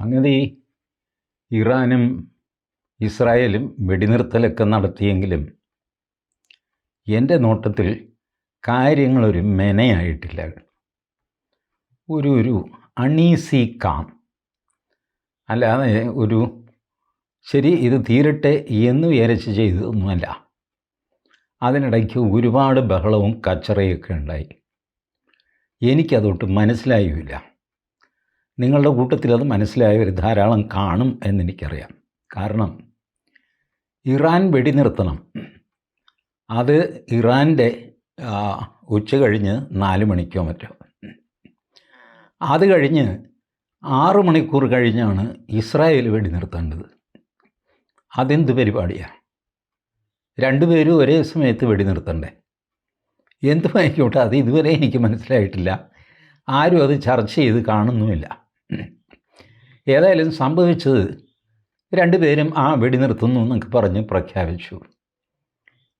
സംഗതി ഇറാനും ഇസ്രായേലും വെടിനിർത്തലൊക്കെ നടത്തിയെങ്കിലും എന്റെ നോട്ടത്തിൽ കാര്യങ്ങളൊരു മെനയായിട്ടില്ല. ഒരു ഒരു അണീസി കാം. അല്ലാതെ ഒരു ശരി ഇത് തീരട്ടെ എന്ന് വിചാരിച്ച് ചെയ്തതൊന്നുമല്ല. അതിനിടയ്ക്ക് ഒരുപാട് ബഹളവും കച്ചറയൊക്കെ ഉണ്ടായി. എനിക്കതൊട്ട് മനസ്സിലായുമില്ല നിങ്ങളുടെ കൂട്ടത്തിൽ അത് മനസ്സിലായവർ ധാരാളം കാണും എന്നെനിക്കറിയാം. കാരണം ഇറാൻ വെടിനിർത്തണം. അത് ഇറാന്റെ ഉച്ച കഴിഞ്ഞ് നാല് മണിക്കോ മറ്റോ. അത് കഴിഞ്ഞ് ആറ് മണിക്കൂർ കഴിഞ്ഞാണ് ഇസ്രായേൽ വെടിനിർത്തേണ്ടത്. അതെന്ത് പരിപാടിയാണ് രണ്ടുപേരും ഒരേ സമയത്ത് വെടിനിർത്തണ്ടേ? എന്തുമായിക്കോട്ടെ അത് ഇതുവരെ എനിക്ക് മനസ്സിലായിട്ടില്ല. ആരും അത് ചർച്ച ചെയ്ത് കാണുന്നുമില്ല. ഏതായാലും സംഭവിച്ചത് രണ്ടുപേരും ആ വെടിനിർത്തുന്നു എന്നൊക്കെ പറഞ്ഞ് പ്രഖ്യാപിച്ചു.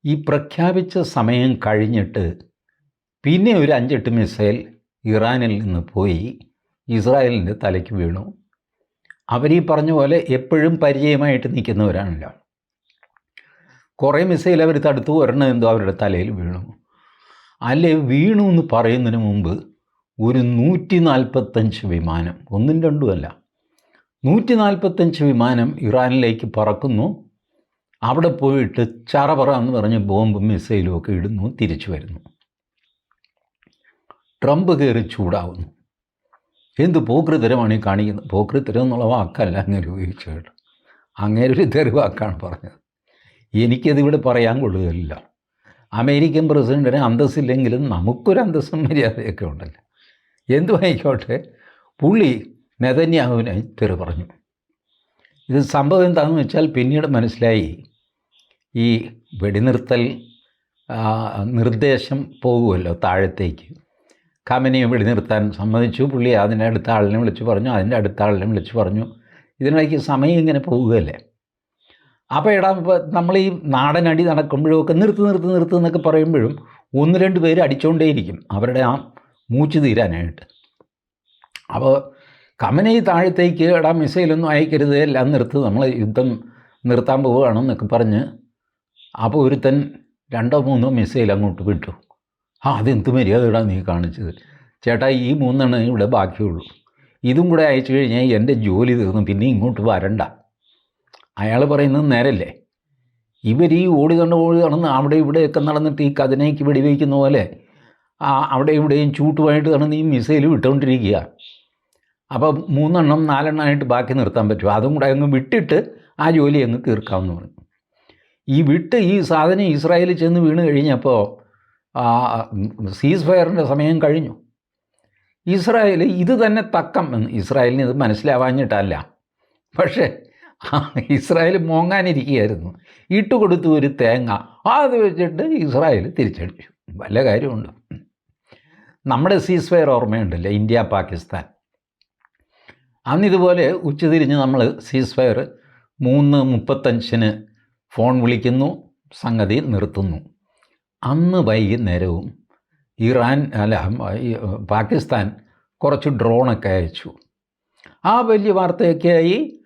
ഈ പ്രഖ്യാപിച്ച സമയം കഴിഞ്ഞിട്ട് പിന്നെ ഒരു അഞ്ചെട്ട് മിസൈൽ ഇറാനിൽ നിന്ന് പോയി ഇസ്രായേലിന്റെ തലയ്ക്ക് വീണു. അവർ ഈ പറഞ്ഞ പോലെ എപ്പോഴും പരിചയമായിട്ട് നിൽക്കുന്നവരാണല്ലോ. കുറേ മിസൈൽ അവർ തടുത്തു ഒരെണ്ണം എന്തോ അവരുടെ തലയിൽ വീണു. അല്ലെ വീണു എന്ന് പറയുന്നതിന് മുമ്പ് ഒരു നൂറ്റി നാൽപ്പത്തഞ്ച് വിമാനം ഒന്നും രണ്ടുമല്ല നൂറ്റി നാൽപ്പത്തഞ്ച് വിമാനം ഇറാനിലേക്ക് പറക്കുന്നു. അവിടെ പോയിട്ട് ചറപറ എന്ന് പറഞ്ഞ് ബോംബും മിസൈലും ഒക്കെ ഇടുന്നു തിരിച്ചു വരുന്നു. ട്രംപ് കയറി ചൂടാവുന്നു. എന്ത് പോക്രിതരമാണ് ഈ കാണിക്കുന്നത് പോക്രിതരം എന്നുള്ള വാക്കല്ല അങ്ങനെ ഉപയോഗിച്ചു കേട്ടോ. അങ്ങനെ ഒരു തെരുവാക്കാണ് പറഞ്ഞത്. എനിക്കതിവിടെ പറയാൻ കൊള്ളുകയില്ല. അമേരിക്കൻ പ്രസിഡന്റിന് അന്തസ്സില്ലെങ്കിലും നമുക്കൊരു അന്തസ്സും മര്യാദയൊക്കെ ഉണ്ടല്ലോ. എന്തുമായിക്കോട്ടെ? പുള്ളി നെതന്യാഹുവിനെ തെറി പറഞ്ഞു. ഇത് സംഭവം എന്താണെന്ന് വെച്ചാൽ പിന്നീട് മനസ്സിലായി ഈ വെടിനിർത്തൽ നിർദ്ദേശം പോകുമല്ലോ താഴത്തേക്ക്. കമനിയെ വെടിനിർത്താൻ സമ്മതിച്ചു. പുള്ളി അതിന്റെ അടുത്ത ആളിനെ വിളിച്ചു പറഞ്ഞു. അതിന്റെ അടുത്ത ആളിനെ വിളിച്ചു പറഞ്ഞു. ഇതിനിടയ്ക്ക് സമയം ഇങ്ങനെ പോകുകയല്ലേ? അപ്പോൾ എടാ നമ്മൾ ഈ നാടനടി നടക്കുമ്പോഴും ഒക്കെ നിർത്ത് നിർത്ത് നിർത്ത് എന്നൊക്കെ പറയുമ്പോഴും ഒന്ന് രണ്ട് പേര് അടിച്ചുകൊണ്ടേയിരിക്കും അവരുടെ ആ മൂച്ച് തീരാനായിട്ട്. അപ്പോൾ കമനി താഴത്തേക്ക് എടാ മിസൈലൊന്നും അയക്കരുത് എല്ലാം നിർത്ത് നമ്മൾ യുദ്ധം നിർത്താൻ പോവുകയാണെന്നൊക്കെ പറഞ്ഞ് അപ്പോൾ ഒരുത്തൻ രണ്ടോ മൂന്നോ മിസൈൽ അങ്ങോട്ട് വിട്ടു. ആ അതെന്ത് മര്യാദ നീ കാണിച്ചത്? ചേട്ടാ ഈ മൂന്നെണ്ണം ഇവിടെ ബാക്കിയുള്ളൂ. ഇതും കൂടെ അയച്ചു കഴിഞ്ഞാൽ എന്റെ ജോലി തീർന്നു പിന്നെ ഇങ്ങോട്ട് വരണ്ട. അയാൾ പറയുന്നത് നേരല്ലേ? ഇവർ ഈ ഓടി കണ്ട് ഓടി നടന്ന് അവിടെ ഇവിടെയൊക്കെ നടന്നിട്ട് ഈ കഥനയ്ക്ക് വെടിവെക്കുന്ന പോലെ അവിടെ ഇവിടെയും ചൂട്ടുമായിട്ട് നടന്ന് ഈ മിസൈൽ വിട്ടുകൊണ്ടിരിക്കുക. അപ്പോൾ മൂന്നെണ്ണം നാലെണ്ണമായിട്ട് ബാക്കി നിർത്താൻ പറ്റും. അതും കൂടെ അങ്ങ് വിട്ടിട്ട് ആ ജോലി അങ്ങ് തീർക്കാമെന്ന് പറഞ്ഞു. ഈ വിട്ട് ഈ സാധനം ഇസ്രായേലിൽ ചെന്ന് വീണ് കഴിഞ്ഞപ്പോൾ സീസ് ഫയറിന്റെ സമയം കഴിഞ്ഞു. ഇസ്രായേൽ ഇത് തന്നെ തക്കം എന്ന് ഇസ്രായേലിന് ഇത് മനസ്സിലാവാഞ്ഞിട്ടല്ല. പക്ഷേ ഇസ്രായേൽ മോങ്ങാനിരിക്കുകയായിരുന്നു. ഇട്ടുകൊടുത്തു ഒരു തേങ്ങ. അത് വെച്ചിട്ട് ഇസ്രായേൽ തിരിച്ചടിച്ചു. വല്ല കാര്യമുണ്ട്. നമ്മുടെ സീസ് ഫയർ ഓർമ്മയുണ്ടല്ലോ? ഇന്ത്യ പാകിസ്ഥാൻ. അന്ന് ഇതുപോലെ ഉച്ചതിരിഞ്ഞ് നമ്മൾ സീസ് ഫയർ മൂന്ന് മുപ്പത്തഞ്ചിന് ഫോൺ വിളിക്കുന്നു സംഗതി നിർത്തുന്നു. അന്ന് വൈകുന്നേരവും ഇറാൻ അല്ല പാകിസ്ഥാൻ കുറച്ച് ഡ്രോണൊക്കെ അയച്ചു. ആ വലിയ വാർത്തയൊക്കെയായി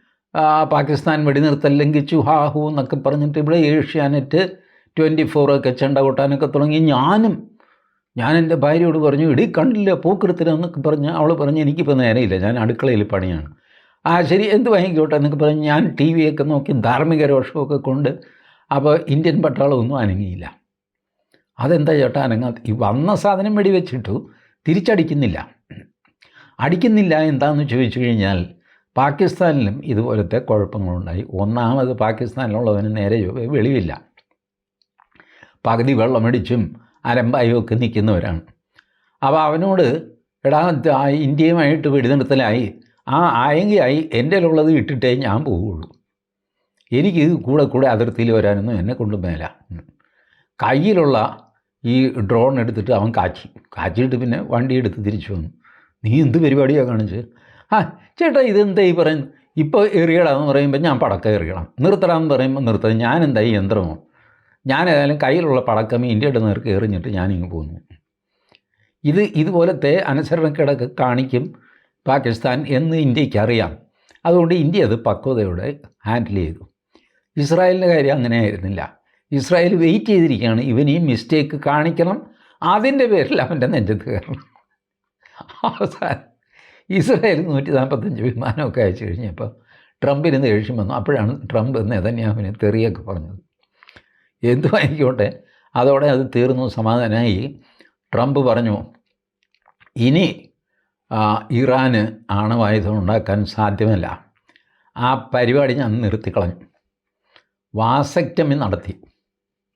പാകിസ്ഥാൻ വെടിനിർത്തൽ ലംഘിച്ചു ഹാ ഹൂ എന്നൊക്കെ പറഞ്ഞിട്ട് ഇവിടെ ഏഷ്യാനെറ്റ് ട്വന്റി ഫോറൊക്കെ ചെണ്ട കൊട്ടാനൊക്കെ തുടങ്ങി. ഞാനും ഞാൻ എന്റെ ഭാര്യയോട് പറഞ്ഞു ഇടി കണ്ടില്ല പൂക്കെടുത്തില്ല എന്നൊക്കെ പറഞ്ഞ് അവൾ പറഞ്ഞ് എനിക്കിപ്പോൾ നേരെയില്ല ഞാൻ അടുക്കളയിൽ പണിയാണ്. ആ ശരി എന്ത് വാങ്ങിക്കോട്ടെ എന്നൊക്കെ പറഞ്ഞ് ഞാൻ ടി വിയൊക്കെ നോക്കി ധാർമ്മിക രോഷമൊക്കെ കൊണ്ട് അപ്പോൾ ഇന്ത്യൻ പട്ടാളമൊന്നും അനങ്ങിയില്ല. അതെന്താ ചേട്ടാ അനങ്ങാത്ത ഈ വന്ന സാധനം വെടിവെച്ചിട്ടു തിരിച്ചടിക്കുന്നില്ല. അടിക്കുന്നില്ല എന്താണെന്ന് ചോദിച്ചു കഴിഞ്ഞാൽ പാകിസ്ഥാനിലും ഇതുപോലത്തെ കുഴപ്പങ്ങളുണ്ടായി. ഒന്നാമത് പാകിസ്ഥാനിലുള്ളവന് നേരെ വെളിവില്ല. പകുതി വെള്ളമടിച്ചും അലമ്പായും ഒക്കെ നിൽക്കുന്നവരാണ്. അപ്പോൾ അവനോട് എടാ ഇന്ത്യയുമായിട്ട് വെടിനിർത്തലായി. ആ ആയെങ്കിലായി എന്റെ ഉള്ളത് ഇട്ടിട്ടേ ഞാൻ പോവുള്ളൂ. എനിക്ക് കൂടെ കൂടെ അതിർത്തിയിൽ വരാനൊന്നും എന്നെ കൊണ്ട് മേല. കയ്യിലുള്ള ഈ ഡ്രോൺ എടുത്തിട്ട് അവൻ കാച്ചി. കാച്ചിട്ട് പിന്നെ വണ്ടി എടുത്ത് തിരിച്ചു വന്നു. നീ എന്ത് പരിപാടിയാണ് കാണിച്ച്? ആ ചേട്ടാ ഇതെന്താ ഈ പറയുന്നത് ഇപ്പോൾ എറിയടാന്ന് പറയുമ്പോൾ ഞാൻ പടക്കം എറിയണം. നിർത്തടാന്ന് പറയുമ്പോൾ നിർത്തണം. ഞാൻ എന്താ ഈ യന്ത്രമോ? ഞാൻ ഏതായാലും കയ്യിലുള്ള പടക്കം ഇന്ത്യയുടെ നേർക്ക് എറിഞ്ഞിട്ട് ഞാനിങ്ങ് പോന്നു. ഇത് ഇതുപോലത്തെ അനുസരണക്കിട കാണിക്കും പാകിസ്ഥാൻ എന്ന് ഇന്ത്യയ്ക്ക് അറിയാം അതുകൊണ്ട് ഇന്ത്യ അത് പക്വതയോടെ ഹാൻഡിൽ ചെയ്തു. ഇസ്രായേലിന്റെ കാര്യം അങ്ങനെ ആയിരുന്നില്ല ഇസ്രായേൽ വെയിറ്റ് ചെയ്തിരിക്കുകയാണ്. ഇവൻ ഈ മിസ്റ്റേക്ക് കാണിക്കണം. അതിന്റെ പേരിൽ അവന്റെ നെഞ്ചത്ത് കയറണം. അവസാനം ഇസ്രായേൽ നൂറ്റി നാൽപ്പത്തഞ്ച് വിമാനമൊക്കെ അയച്ചു കഴിഞ്ഞപ്പോൾ ട്രംപിന് ദേഷ്യം വന്നു. അപ്പോഴാണ് ട്രംപ് നെതന്യാവിന് തെറിയൊക്കെ പറഞ്ഞത്. എന്തുമായിക്കോട്ടെ അതോടെ അത് തീർന്നു സമാധാനമായി ട്രംപ് പറഞ്ഞു ഇനി ഇറാന് ആണവായുധം ഉണ്ടാക്കാൻ സാധ്യമല്ല. ആ പരിപാടി ഞാൻ നിർത്തിക്കളഞ്ഞു. വാസക്റ്റമി നടത്തി.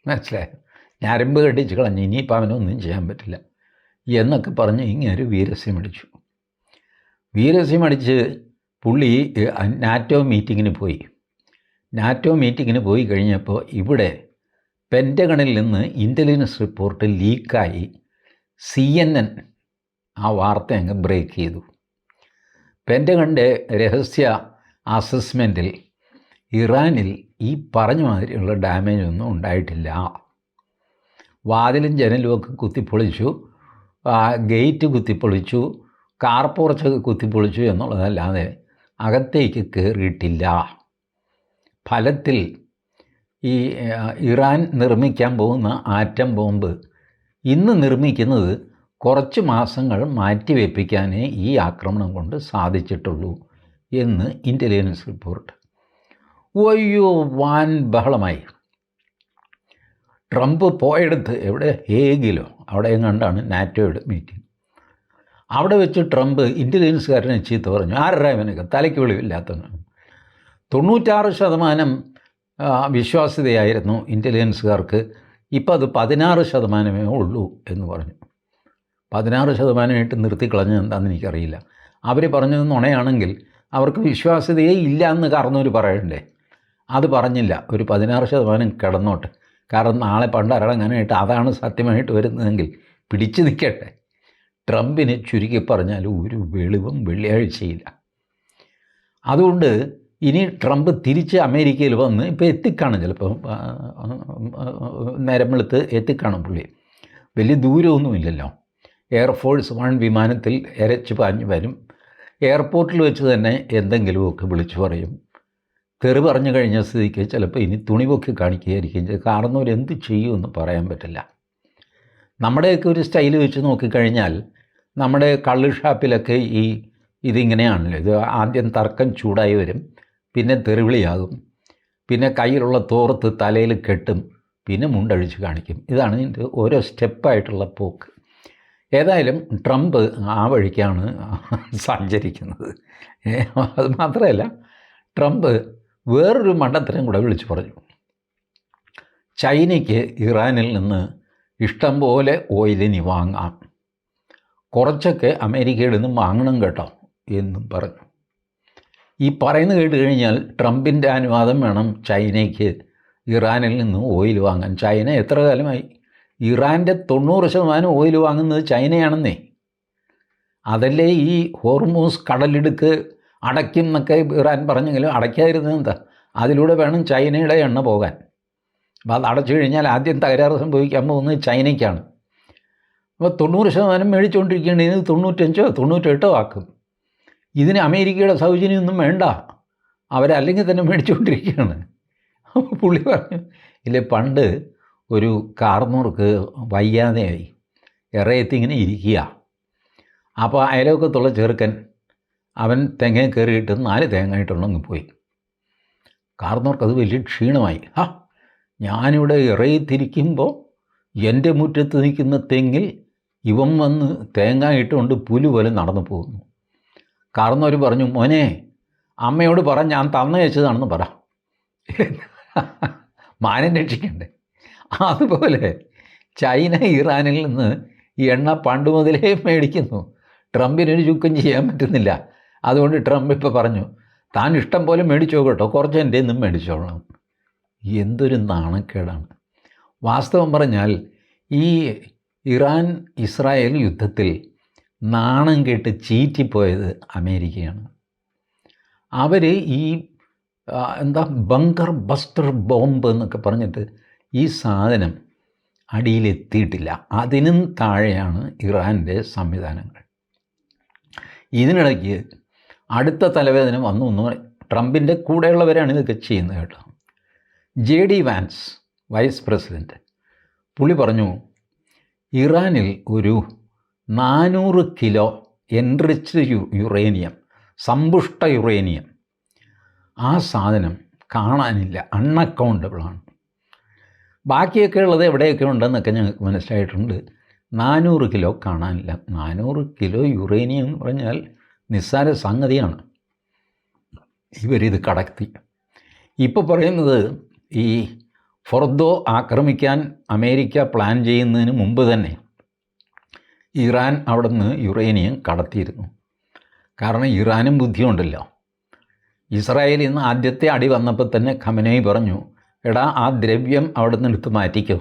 മനസ്സിലായോ? ഞരമ്പ് കെട്ടിച്ച് കളഞ്ഞു. ഇനിയിപ്പോൾ അവനൊന്നും ചെയ്യാൻ പറ്റില്ല. എന്നൊക്കെ പറഞ്ഞ് ഇങ്ങനെ വീരസ്യം അടിച്ചു. വീരസ്യം അടിച്ച് പുള്ളി നാറ്റോ മീറ്റിങ്ങിന് പോയി. നാറ്റോ മീറ്റിങ്ങിന് പോയി കഴിഞ്ഞപ്പോൾ ഇവിടെ പെന്റഗണിൽ നിന്ന് ഇന്റലിജൻസ് റിപ്പോർട്ട് ലീക്കായി സി എൻ എൻ ആ വാർത്ത അങ്ങ് ബ്രേക്ക് ചെയ്തു. പെന്റഗണിന്റെ രഹസ്യ അസസ്മെന്റിൽ ഇറാനിൽ ഈ പറഞ്ഞ മാതിരിയുള്ള ഡാമേജ് ഒന്നും ഉണ്ടായിട്ടില്ല. വാതിലും ജനലും ഒക്കെ കുത്തിപ്പൊളിച്ചു ഗേറ്റ് കുത്തിപ്പൊളിച്ചു കാർ പോർച്ചൊക്കെ കുത്തിപ്പൊളിച്ചു എന്നുള്ളതല്ലാതെ അകത്തേക്ക് കയറിയിട്ടില്ല. ഫലത്തിൽ ഈ ഇറാൻ നിർമ്മിക്കാൻ പോകുന്ന ആറ്റം ബോംബ്. ഇന്ന് നിർമ്മിക്കുന്നത് കുറച്ച് മാസങ്ങൾ മാറ്റിവെപ്പിക്കാനേ ഈ ആക്രമണം കൊണ്ട് സാധിച്ചിട്ടുള്ളൂ എന്ന് ഇന്റലിജൻസ് റിപ്പോർട്ട് ഒയ്യോ വാൻ ബഹളമായി. ട്രംപ് പോയെടുത്ത് എവിടെ? ഹേഗിലോ? അവിടെ എങ്ങാണ്ടാണ് നാറ്റോയുടെ മീറ്റിംഗ് അവിടെ വെച്ച് ട്രംപ് ഇന്റലിജൻസുകാരനെ ചീത്ത പറഞ്ഞു. ആരുടെ ഇവനൊക്കെ? തലയ്ക്ക് വിളിവില്ലാത്തവനാണ്. തൊണ്ണൂറ്റാറ് ശതമാനം വിശ്വാസ്യതയായിരുന്നു ഇന്റലിജൻസുകാർക്ക് ഇപ്പോൾ അത് പതിനാറ് ശതമാനമേ ഉള്ളൂ എന്ന് പറഞ്ഞു. പതിനാറ് ശതമാനമായിട്ട് നിർത്തിക്കളഞ്ഞത് എന്താണെന്ന് എനിക്കറിയില്ല. അവർ പറഞ്ഞത് നുണയാണെങ്കിൽ അവർക്ക് വിശ്വാസ്യതയേ ഇല്ല എന്ന് കാരണവർ പറയണ്ടേ? അത് പറഞ്ഞില്ല. ഒരു പതിനാറ് ശതമാനം കിടന്നോട്ടെ. കാരണം നാളെ പണ്ടരടങ്ങാനായിട്ട് അതാണ് സത്യമായിട്ട് വരുന്നതെങ്കിൽ പിടിച്ചു നിൽക്കട്ടെ. ട്രംപിന് ചുരുക്കി പറഞ്ഞാൽ ഒരു വെളിവും വെള്ളിയാഴ്ചയില്ല. അതുകൊണ്ട് ഇനി ട്രംപ് തിരിച്ച് അമേരിക്കയിൽ വന്ന് ഇപ്പോൾ എത്തിക്കാണും ചിലപ്പോൾ നേരം വെളുത്ത് എത്തിക്കാണും പുള്ളി. വലിയ ദൂരമൊന്നുമില്ലല്ലോ. എയർഫോഴ്സ് വൺ വിമാനത്തിൽ എരച്ച് പാഞ്ഞ് വരും. എയർപോർട്ടിൽ വെച്ച് തന്നെ എന്തെങ്കിലുമൊക്കെ വിളിച്ചു പറയും. തെറി പറഞ്ഞു കഴിഞ്ഞ സ്ഥിതിക്ക് ചിലപ്പോൾ ഇനി തുണി പൊക്കി കാണിക്കുകയായിരിക്കും. കാരണവർ എന്ത് ചെയ്യുമെന്ന് പറയാൻ പറ്റില്ല. നമ്മുടെയൊക്കെ ഒരു സ്റ്റൈൽ വെച്ച് നോക്കിക്കഴിഞ്ഞാൽ നമ്മുടെ കള്ള് ഷാപ്പിലൊക്കെ ഈ ഇതിങ്ങനെയാണല്ലോ. ഇത് ആദ്യം തർക്കം ചൂടായി വരും. പിന്നെ തെറിവിളിയാകും. പിന്നെ കയ്യിലുള്ള തോർത്ത് തലയിൽ കെട്ടും. പിന്നെ മുണ്ടഴിച്ച് കാണിക്കും. ഇതാണ് ഇതിന്റെ ഓരോ സ്റ്റെപ്പായിട്ടുള്ള പോക്ക്. ഏതായാലും ട്രംപ് ആ വഴിക്കാണ് സഞ്ചരിക്കുന്നത്. അത് മാത്രമല്ല ട്രംപ് വേറൊരു മണ്ടത്തരം കൂടെ വിളിച്ചു പറഞ്ഞു. ചൈനയ്ക്ക് ഇറാനിൽ നിന്ന് ഇഷ്ടം പോലെ ഓയിലിനി വാങ്ങാം. കുറച്ചൊക്കെ അമേരിക്കയിൽ നിന്നും വാങ്ങണം കേട്ടോ എന്നും പറഞ്ഞു. ഈ പറയുന്നത് കേട്ട് കഴിഞ്ഞാൽ ട്രംപിന്റെ അനുവാദം വേണം ചൈനയ്ക്ക്. ഇറാനിൽ നിന്ന് ഓയിൽ വാങ്ങാൻ. ചൈന എത്ര കാലമായി? ഇറാന്റെ തൊണ്ണൂറ് ശതമാനം ഓയിൽ വാങ്ങുന്നത് ചൈനയാണെന്നേ. അതല്ലേ ഈ ഹോർമൂസ് കടലിടുക്ക് അടയ്ക്കും എന്നൊക്കെ ഇറാൻ പറഞ്ഞെങ്കിലും അടയ്ക്കാതിരുന്നത് എന്താ? അതിലൂടെ വേണം ചൈനയുടെ എണ്ണ പോകാൻ. അപ്പോൾ അത് അടച്ചു കഴിഞ്ഞാൽ ആദ്യം തകരാറ് സംഭവിക്കാൻ പോകുന്നത് ചൈനയ്ക്കാണ്. അപ്പോൾ തൊണ്ണൂറ് ശതമാനം മേടിച്ചുകൊണ്ടിരിക്കുകയാണെങ്കിൽ തൊണ്ണൂറ്റഞ്ചോ തൊണ്ണൂറ്റെട്ടോ ആക്കും. ഇതിന് അമേരിക്കയുടെ സൗജന്യമൊന്നും വേണ്ട. അവരല്ലെങ്കിൽ തന്നെ മേടിച്ചുകൊണ്ടിരിക്കുകയാണ്. അപ്പോൾ പുള്ളി പറഞ്ഞു ഇല്ലേ പണ്ട് ഒരു കാർന്നൂർക്ക് വയ്യാതെയായി ഇറയത്തി ഇങ്ങനെ ഇരിക്കുക അപ്പോൾ അയലോക്കത്തുള്ള ചെറുക്കൻ അവൻ തെങ്ങ കയറിയിട്ട് നാല് തേങ്ങ ഇട്ടുണ്ടെങ്കിൽ പോയി. കാർന്നോർക്ക് അത് വലിയ ക്ഷീണമായി. ആ ഞാനിവിടെ ഇറയത്തിരിക്കുമ്പോൾ എന്റെ മുറ്റത്ത് നിൽക്കുന്ന തെങ്ങിൽ ഇവൻ വന്ന് തേങ്ങ ഇട്ടുകൊണ്ട് പുലു പോലെ നടന്നു പോകുന്നു. കാർന്നവർ പറഞ്ഞു മോനെ അമ്മയോട് പറ ഞാൻ തന്നു വെച്ചതാണെന്ന് പറ. മാനം രക്ഷിക്കണ്ടേ. അതുപോലെ ചൈന ഇറാനിൽ നിന്ന് ഈ എണ്ണ പണ്ട് മുതലേ മേടിക്കുന്നു. ട്രംപിനൊരു ചുക്കം ചെയ്യാൻ പറ്റുന്നില്ല. അതുകൊണ്ട് ട്രംപ് ഇപ്പോൾ പറഞ്ഞു താൻ ഇഷ്ടം പോലെ മേടിച്ചോ കേട്ടോ കുറച്ച് എന്റെ നിന്നും മേടിച്ചോളാം. എന്തൊരു നാണക്കേടാണ്. വാസ്തവം പറഞ്ഞാൽ ഈ ഇറാൻ ഇസ്രായേൽ യുദ്ധത്തിൽ നാണം കേട്ട് ചീറ്റിപ്പോയത് അമേരിക്കയാണ്. അവർ ഈ എന്താ ബങ്കർ ബസ്റ്റർ ബോംബ് എന്നൊക്കെ പറഞ്ഞിട്ട് ഈ സാധനം അടിയിലെത്തിയിട്ടില്ല അതിനും താഴെയാണ് ഇറാന്റെ സംവിധാനങ്ങൾ. ഇതിനിടയ്ക്ക് അടുത്ത തലവേദന വന്നു എന്ന് ട്രംപിന്റെ കൂടെയുള്ളവരാണ് ഇതൊക്കെ ചെയ്യുന്നത് കേട്ടോ. J D Vance vice president പുള്ളി പറഞ്ഞു ഇറാനിൽ ഒരു നാനൂറ് കിലോ എൻറിച്ച്ഡ് യുറേനിയം സമ്പുഷ്ട യുറേനിയം ആ സാധനം കാണാനില്ല അൺഅക്കൗണ്ടബിളാണ് ബാക്കിയൊക്കെ ഉള്ളത് എവിടെയൊക്കെ ഉണ്ടെന്നൊക്കെ ഞങ്ങൾക്ക് മനസ്സിലായിട്ടുണ്ട്. നാനൂറ് കിലോ കാണാനില്ല. നാനൂറ് കിലോ യുറേനിയം എന്ന് പറഞ്ഞാൽ നിസ്സാര സംഗതിയാണ്. ഇവരിത് കടത്തി. ഇപ്പോൾ പറയുന്നത് ഈ ഫൊർദോ ആക്രമിക്കാൻ അമേരിക്ക പ്ലാൻ ചെയ്യുന്നതിന് മുമ്പ് തന്നെ ഇറാൻ അവിടെ നിന്ന് യുറേനിയം കടത്തിയിരുന്നു. കാരണം ഇറാനും ബുദ്ധിയുണ്ടല്ലോ. ഇസ്രായേലിൽ നിന്ന് ആദ്യത്തെ അടി വന്നപ്പോൾ തന്നെ ഖമനൈ പറഞ്ഞു എടാ ആ ദ്രവ്യം അവിടെ നിന്ന് എടുത്ത് മാറ്റിക്കോ.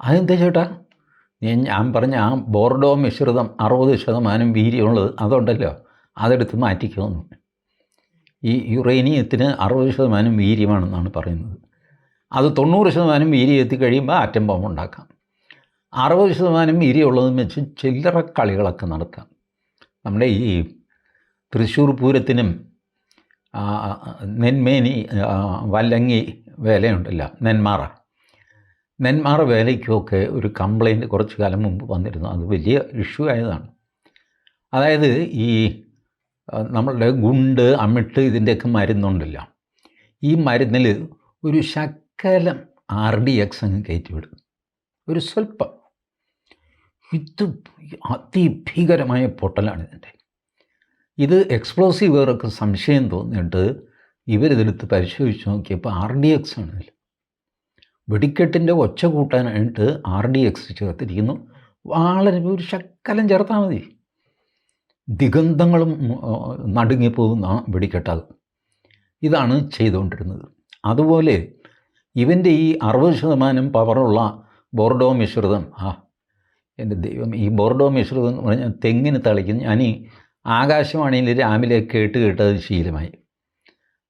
അതെന്താ ചേട്ടാ? ഞാൻ പറഞ്ഞ ആ ബോർഡോ മിശ്രിതം അറുപത് ശതമാനം വീര്യമുള്ളത് അതുണ്ടല്ലോ അതെടുത്ത് മാറ്റിക്കുമെന്ന് ഈ യുറേനിയത്തിന് അറുപത് ശതമാനം വീര്യമാണെന്നാണ് പറയുന്നത്. അത് തൊണ്ണൂറ് ശതമാനം വീര്യം എത്തിക്കഴിയുമ്പോൾ ആറ്റം ബോംബ് ഉണ്ടാക്കാം അറുപത് ശതമാനം ഇരിയുള്ളതെന്ന് വെച്ച് ചില്ലറ കളികളൊക്കെ നടത്താം. നമ്മുടെ ഈ തൃശ്ശൂർ പൂരത്തിനും നെന്മേനി വല്ലങ്ങി വേലയുണ്ടല്ലോ നെന്മാറ. നെന്മാറ വേലയ്ക്കുമൊക്കെ ഒരു കംപ്ലൈന്റ് കുറച്ച് കാലം മുമ്പ് വന്നിരുന്നു. അത് വലിയ ഇഷ്യൂ ആയതാണ്. അതായത് ഈ നമ്മളുടെ ഗുണ്ട് അമിട്ട് ഇതിന്റെയൊക്കെ മരുന്നുണ്ടല്ലോ. ഈ മരുന്നിൽ ഒരു ശക്കലം ആർ ഡി എക്സ് അങ്ങ് കയറ്റിവിടും. ഒരു സ്വല്പം. ഇത് അതിഭീകരമായ പൊട്ടലാണ് ഇതിന്റെ. ഇത് എക്സ്പ്ലോസീവ് വേറൊക്കെ സംശയം തോന്നിയിട്ട് ഇവരിതെടുത്ത് പരിശോധിച്ച് നോക്കിയപ്പോൾ ആർ ഡി എക്സ് ആണ് വെടിക്കെട്ടിന്റെ ഒച്ച കൂട്ടാനായിട്ട് ആർ ഡി എക്സ് ചേർത്തിരിക്കുന്നു. വളരെ ഒരു ശക്കലം ചേർത്താൽ മതി. ദിഗന്ധങ്ങളും നടുങ്ങിപ്പോകുന്ന വെടിക്കെട്ടത് ഇതാണ് ചെയ്തുകൊണ്ടിരുന്നത്. അതുപോലെ ഇവന്റെ ഈ അറുപത് ശതമാനം പവറുള്ള ബോർഡോ മിശ്രിതം ആ എന്റെ ദൈവം ഈ ബോർഡോ മിശ്രിതം എന്ന് പറഞ്ഞാൽ തെങ്ങിന് തളിക്കുന്നു. ഞാൻ ഈ ആകാശവാണിയിൽ രാവിലെ കേട്ട് കേട്ടത് ശീലമായി.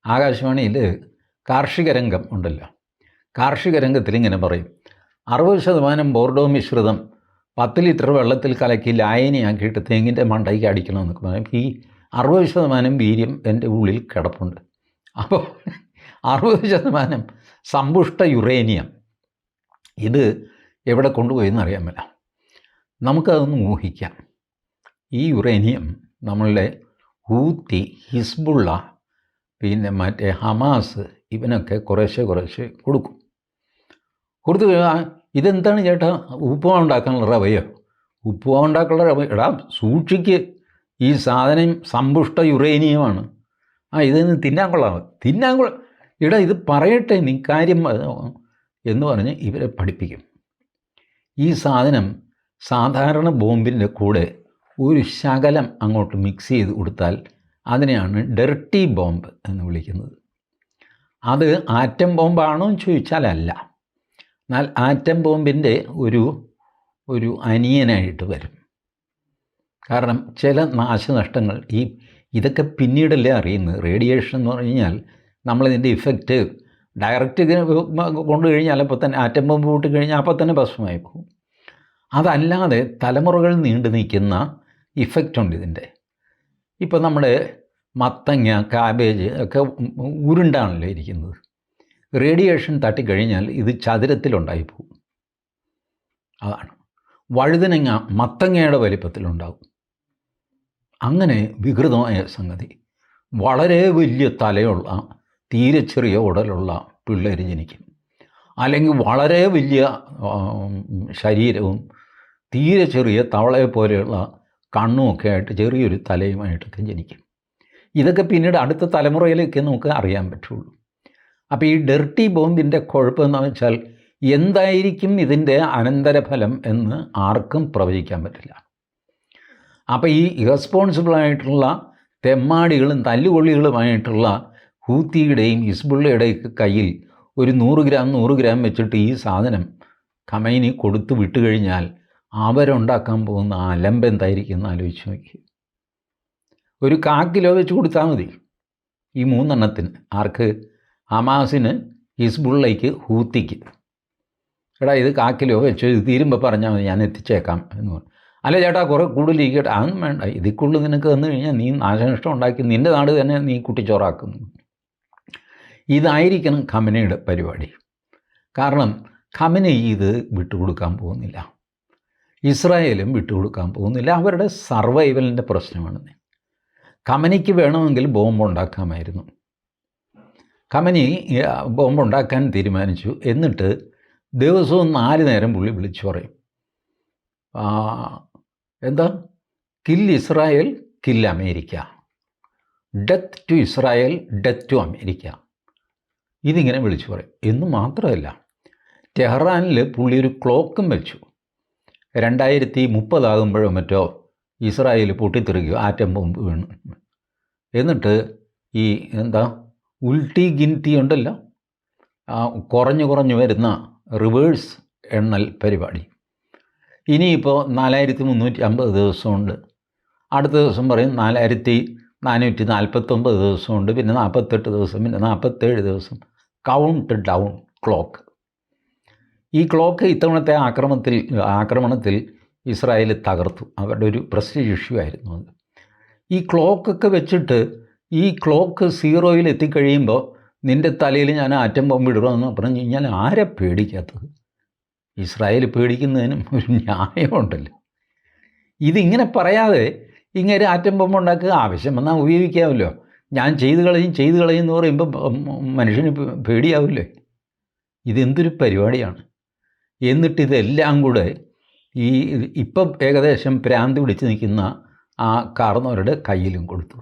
ആകാശവാണിയിൽ കാർഷിക രംഗം ഉണ്ടല്ലോ. കാർഷിക രംഗത്തിൽ ഇങ്ങനെ പറയും. അറുപത് ശതമാനം ബോർഡോ മിശ്രിതം പത്ത് ലിറ്റർ വെള്ളത്തിൽ കലക്കി ലായനിയാക്കിയിട്ട് തെങ്ങിന്റെ മണ്ടയ്ക്ക് അടിക്കണമെന്നൊക്കെ പറയും. ഈ അറുപത് ശതമാനം വീര്യം എന്റെ ഉള്ളിൽ കിടപ്പുണ്ട്. അപ്പോൾ അറുപത് ശതമാനം സമ്പുഷ്ട യുറേനിയം ഇത് എവിടെ കൊണ്ടുപോയെന്ന് അറിയാൻ പറ്റില്ല നമുക്കതൊന്ന് ഊഹിക്കാം. ഈ യുറേനിയം നമ്മളുടെ ഹൂത്തി ഹിസ്ബുള്ള പിന്നെ മറ്റേ ഹമാസ് ഇവനൊക്കെ കുറേശ്ശെ കുറേശ്ശെ കൊടുക്കും. കൊടുത്തു ഇതെന്താണ് ചേട്ടാ? ഉപ്പുമാവ് ഉണ്ടാക്കാനുള്ള റവയോ? ഉപ്പുമാവ് ഉണ്ടാക്കാനുള്ള റവ എടാ സൂക്ഷിക്ക്. ഈ സാധനം സമ്പുഷ്ട യുറേനിയമാണ്. ആ ഇതിന്ന് തിന്നാൻ കൊള്ളാം. തിന്നാൻ കൊള്ള എടാ ഇത് പറയട്ടെ നീ കാര്യം എന്ന് പറഞ്ഞ് ഇവരെ പഠിപ്പിക്കും. ഈ സാധനം സാധാരണ ബോംബിന്റെ കൂടെ ഒരു ശകലം അങ്ങോട്ട് മിക്സ് ചെയ്ത് കൊടുത്താൽ അതിനെയാണ് ഡെർട്ടി ബോംബ് എന്ന് വിളിക്കുന്നത്. അത് ആറ്റം ബോംബാണോ എന്ന് ചോദിച്ചാൽ അല്ല. എന്നാൽ ആറ്റം ബോംബിന്റെ ഒരു ഒരു അനിയനായിട്ട് വരും. കാരണം ചില നാശനഷ്ടങ്ങൾ ഈ ഇതൊക്കെ പിന്നീടല്ലേ അറിയുന്നത്? റേഡിയേഷൻ എന്ന് പറഞ്ഞു കഴിഞ്ഞാൽ നമ്മളിതിന്റെ ഇഫക്റ്റ് ഡയറക്റ്റ് കൊണ്ടു കഴിഞ്ഞാൽ അപ്പോൾ തന്നെ ആറ്റം ബോംബ് കൂട്ടി കഴിഞ്ഞാൽ അപ്പോൾ തന്നെ ഭസ്മമായി പോകും. അതല്ലാതെ തലമുറകൾ നീണ്ടു നിൽക്കുന്ന ഇഫക്റ്റ് ഉണ്ട് ഇതിന്റെ. ഇപ്പോൾ നമ്മുടെ മത്തങ്ങ കാബേജ് ഒക്കെ ഉരുണ്ടാണല്ലോ ഇരിക്കുന്നത്. റേഡിയേഷൻ തട്ടിക്കഴിഞ്ഞാൽ ഇത് ചതുരത്തിലുണ്ടായി പോകും അതാണ്. വഴുതനങ്ങ മത്തങ്ങയുടെ വലിപ്പത്തിലുണ്ടാവും. അങ്ങനെ വികൃതമായ സംഗതി. വളരെ വലിയ തലയുള്ള തീരെ ചെറിയ ഉടലുള്ള പിള്ളേർ ജനിക്കും. അല്ലെങ്കിൽ വളരെ വലിയ ശരീരവും തീരെ ചെറിയ തവളയെ പോലെയുള്ള കണ്ണുമൊക്കെ ആയിട്ട് ചെറിയൊരു തലയുമായിട്ടൊക്കെ ജനിക്കും. ഇതൊക്കെ പിന്നീട് അടുത്ത തലമുറയിലേക്ക് നമുക്ക് അറിയാൻ പറ്റുള്ളൂ. അപ്പോൾ ഈ ഡെർട്ടി ബോംബിന്റെ കുഴപ്പമെന്ന് വെച്ചാൽ എന്തായിരിക്കും ഇതിന്റെ അനന്തരഫലം എന്ന് ആർക്കും പ്രവചിക്കാൻ പറ്റില്ല. അപ്പോൾ ഈ ഇറസ്പോൺസിബിളായിട്ടുള്ള തെമ്മാടികളും തല്ലുകൊള്ളികളുമായിട്ടുള്ള ഹൂത്തിയുടെയും ഹിസ്ബുള്ളയുടെയൊക്കെ കയ്യിൽ ഒരു നൂറ് ഗ്രാം നൂറ് ഗ്രാം വെച്ചിട്ട് ഈ സാധനം ഖമൈനി കൊടുത്തു വിട്ടുകഴിഞ്ഞാൽ അവരുണ്ടാക്കാൻ പോകുന്ന അലമ്പ് എന്തായിരിക്കും എന്ന് ആലോചിച്ച് നോക്കി. ഒരു കാ കിലോ വെച്ച് കൊടുത്താൽ മതി. ഈ മൂന്നെണ്ണത്തിന് ആർക്ക്? ഹമാസിന് ഹിസ്ബുള്ളയ്ക്ക് ഹൂത്തിക്ക്. എടാ ഇത് കാ കിലോ വെച്ച് ഇത് തീരുമ്പോൾ പറഞ്ഞാൽ മതി ഞാൻ എത്തിച്ചേക്കാം എന്ന് പറഞ്ഞു. അല്ല ചേട്ടാ കുറേ കൂടുതൽ ഇരിക്കട്ടെ. അതൊന്നും വേണ്ട ഇതിക്കുള്ളിൽ നിനക്ക് തന്നു കഴിഞ്ഞാൽ നീ നാശനഷ്ടം ഉണ്ടാക്കി നിന്റെ നാട് തന്നെ നീ കുട്ടിച്ചോറാക്കുന്നു ഇതായിരിക്കണം ഖമനയുടെ പരിപാടി. കാരണം ഖമന ഇത് വിട്ടുകൊടുക്കാൻ പോകുന്നില്ല. ഇസ്രായേലും വിട്ടുകൊടുക്കാൻ പോകുന്നില്ല. അവരുടെ സർവൈവലിന്റെ പ്രശ്നമാണ്. കമനിക്ക് വേണമെങ്കിൽ ബോംബ് ഉണ്ടാക്കാമായിരുന്നു. കമനി ബോംബ് ഉണ്ടാക്കാൻ തീരുമാനിച്ചു. എന്നിട്ട് ദിവസവും നാല് നേരം പുള്ളി വിളിച്ചു പറയും. എന്താ? Kill Israel kill America death to Israel death to America ഇതിങ്ങനെ വിളിച്ചു പറയും. എന്ന് മാത്രമല്ല ടെഹ്റാനിൽ പുള്ളി ഒരു ക്ലോക്കും വെച്ചു. രണ്ടായിരത്തി മുപ്പതാകുമ്പോഴോ മറ്റോ ഇസ്രായേൽ പൊട്ടിത്തെറിക്കും ആറ്റം ബോംബ് വീണു. എന്നിട്ട് ഈ എന്താ ഉൾട്ടി ഗിന്റി ഉണ്ടല്ലോ ആ കുറഞ്ഞു കുറഞ്ഞു വരുന്ന റിവേഴ്സ് എണ്ണൽ പരിപാടി. ഇനിയിപ്പോൾ നാലായിരത്തി മുന്നൂറ്റി അമ്പത് ദിവസമുണ്ട്. അടുത്ത ദിവസം പറയും നാലായിരത്തി നാനൂറ്റി നാൽപ്പത്തൊമ്പത് ദിവസമുണ്ട് പിന്നെ നാൽപ്പത്തെട്ട് ദിവസം പിന്നെ നാൽപ്പത്തേഴ് ദിവസം. കൗണ്ട് ഡൗൺ ക്ലോക്ക് ഈ ക്ലോക്ക് ഇത്തവണത്തെ ആക്രമണത്തിൽ ആക്രമണത്തിൽ ഇസ്രായേൽ തകർത്തു. അവരുടെ ഒരു പ്രസ്റ്റീജ് ഇഷ്യൂ ആയിരുന്നു അത്. ഈ ക്ലോക്കൊക്കെ വെച്ചിട്ട് ഈ ക്ലോക്ക് സീറോയിൽ എത്തിക്കഴിയുമ്പോൾ നിന്റെ തലയിൽ ഞാൻ ആറ്റം ബോംബ് ഇടണമെന്ന് പറഞ്ഞു കഴിഞ്ഞാൽ ആരെ പേടിക്കാത്തത്? ഇസ്രായേൽ പേടിക്കുന്നതിനും ഒരു ന്യായമുണ്ടല്ലോ. ഇതിങ്ങനെ പറയാതെ ഇങ്ങനെ ആറ്റം ബോംബ് ഉണ്ടാക്കുക ആവശ്യം വന്നാൽ ഉപയോഗിക്കാമല്ലോ. ഞാൻ ചെയ്തു കളയും ചെയ്തു കളയും എന്ന് പറയുമ്പോൾ മനുഷ്യന് പേടിയാവില്ലേ? ഇതെന്തൊരു പരിപാടിയാണ്? എന്നിട്ട് ഇതെല്ലാം കൂടെ ഈ ഇപ്പം ഏകദേശം പ്രാന്തി പിടിച്ച് നിൽക്കുന്ന ആ കാർന്നോരുടെ കയ്യിലും കൊടുത്തു.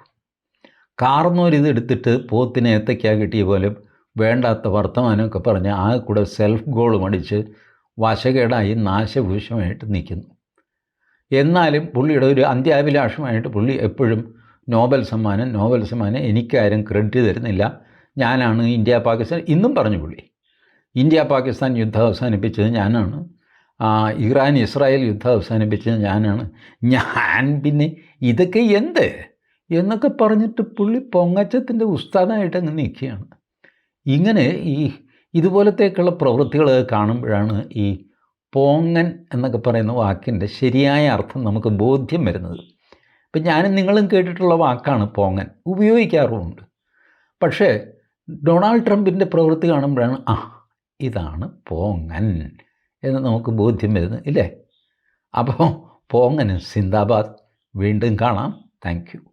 കാർന്നോർ ഇത് എടുത്തിട്ട് പോത്തിനെ ഏത്തയ്ക്ക കിട്ടിയ പോലെ വേണ്ടാത്ത വർത്തമാനമൊക്കെ പറഞ്ഞ് ആ കൂടെ സെൽഫ് ഗോളും അടിച്ച് വശകേടായി നാശഭൂഷമായിട്ട് നിൽക്കുന്നു. എന്നാലും പുള്ളിയുടെ ഒരു അന്ത്യാഭിലാഷമായിട്ട് പുള്ളി എപ്പോഴും നോബൽ സമ്മാനം നോബൽ സമ്മാനം എനിക്കാരും ക്രെഡിറ്റ് തരുന്നില്ല. ഞാനാണ് ഇന്ത്യ പാകിസ്ഥാൻ ഇന്നും പറഞ്ഞു പുള്ളി. ഇന്ത്യ പാകിസ്ഥാൻ യുദ്ധം അവസാനിപ്പിച്ചത് ഞാനാണ്. ഇറാൻ ഇസ്രായേൽ യുദ്ധം അവസാനിപ്പിച്ചത് ഞാനാണ്. ഞാൻ പിന്നെ ഇതൊക്കെ എന്ത്? എന്നൊക്കെ പറഞ്ഞിട്ട് പുള്ളി പൊങ്ങച്ചത്തിന്റെ ഉസ്താദായിട്ട് അങ്ങ് നിൽക്കുകയാണ്. ഇങ്ങനെ ഈ ഇതുപോലത്തേക്കുള്ള പ്രവൃത്തികൾ കാണുമ്പോഴാണ് ഈ പോങ്ങൻ എന്നൊക്കെ പറയുന്ന വാക്കിന്റെ ശരിയായ അർത്ഥം നമുക്ക് ബോധ്യം വരുന്നത്. ഇപ്പം ഞാനും നിങ്ങളും കേട്ടിട്ടുള്ള വാക്കാണ് പോങ്ങൻ. ഉപയോഗിക്കാറുമുണ്ട്. പക്ഷേ ഡൊണാൾഡ് ട്രംപിന്റെ പ്രവൃത്തി കാണുമ്പോഴാണ് ആ ഇതാണ് പോങ്ങൻ എന്ന് നമുക്ക് ബോധ്യം വരുന്നു ഇല്ലേ? അപ്പോൾ പോങ്ങനും സിന്ദാബാദ് വീണ്ടും കാണാം. താങ്ക്